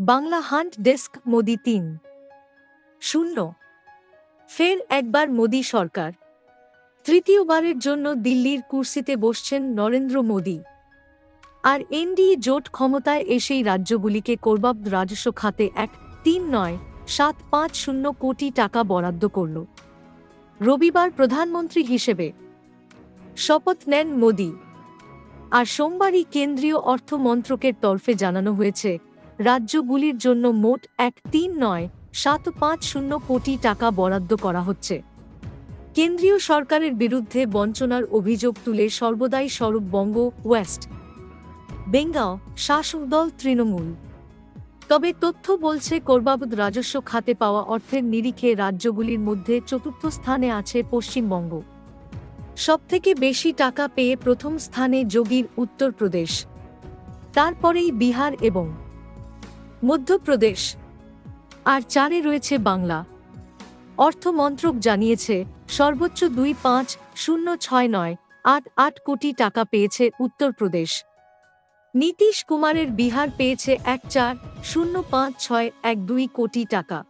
Bangla hunt desk Modi তিন। শূন্য। ফের একবার মোদি সরকার। তৃতীয়বারের জন্য দিল্লির কুর্সিতে বসছেন নরেন্দ্র মোদি। আর এনডিএ জোট ক্ষমতায় এসেই রাজ্যগুলিকে করবাব রাজস্ব খাতে এক তিন নয় সাত পাঁচ শূন্য কোটি টাকা বরাদ্দ করল। রবিবার প্রধানমন্ত্রী হিসেবে শপথ নেন মোদি। আর সোমবারই কেন্দ্রীয় অর্থমন্ত্রকের তরফে জানানো হয়েছে রাজ্যগুলির জন্য মোট এক তিন নয় সাত পাঁচ শূন্য কোটি টাকা বরাদ্দ করা হচ্ছে। কেন্দ্রীয় সরকারের বিরুদ্ধে বঞ্চনার অভিযোগ তুলে সর্বদাই স্বরূপ বঙ্গ ওয়েস্ট বেঙ্গাও শাসক দল তৃণমূল। তবে তথ্য বলছে করবাবদ রাজস্ব খাতে পাওয়া অর্থের নিরিখে রাজ্যগুলির মধ্যে চতুর্থ স্থানে আছে পশ্চিমবঙ্গ। সবথেকে বেশি টাকা পেয়ে প্রথম স্থানে যোগীর উত্তরপ্রদেশ। তারপরেই বিহার এবং মধ্যপ্রদেশ। আর চারে রয়েছে বাংলা। অর্থ মন্ত্রক জানিয়েছে, সর্বোচ্চ দুই পাঁচ শূন্য ছয় নয় আট আট কোটি টাকা পেয়েছে উত্তরপ্রদেশ। নীতিশ কুমারের বিহার পেয়েছে এক চার শূন্য পাঁচ ছয় এক দুই কোটি টাকা।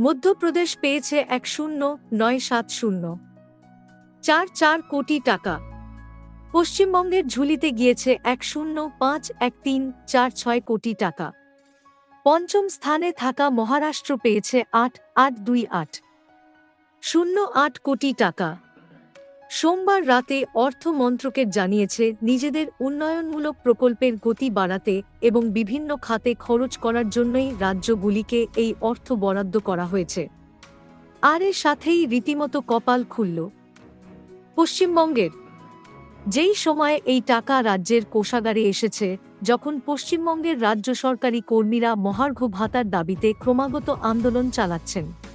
মধ্যপ্রদেশ পেয়েছে এক শূন্য নয় সাত শূন্য। চার চার কোটি টাকা। পশ্চিমবঙ্গের ঝুলিতে গিয়েছে এক শূন্য পাঁচ এক তিন চার ছয় কোটি টাকা। পঞ্চম স্থানে থাকা মহারাষ্ট্র পেয়েছে আট আট দুই আট। শূন্য আট কোটি টাকা। সোমবার রাতে অর্থ মন্ত্রকের জানিয়েছে, নিজেদের উন্নয়নমূলক প্রকল্পের গতি বাড়াতে এবং বিভিন্ন খাতে খরচ করার জন্যই রাজ্যগুলিকে এই অর্থ বরাদ্দ করা হয়েছে। আর এর সাথেই রীতিমতো কপাল খুলল। পশ্চিমবঙ্গের যেই সময়ে এই টাকা রাজ্যের কোষাগারে এসেছে, যখন পশ্চিমবঙ্গের রাজ্য সরকারি কর্মীরা মহার্ঘ ভাতার দাবিতে ক্রমাগত আন্দোলন চালাচ্ছেন।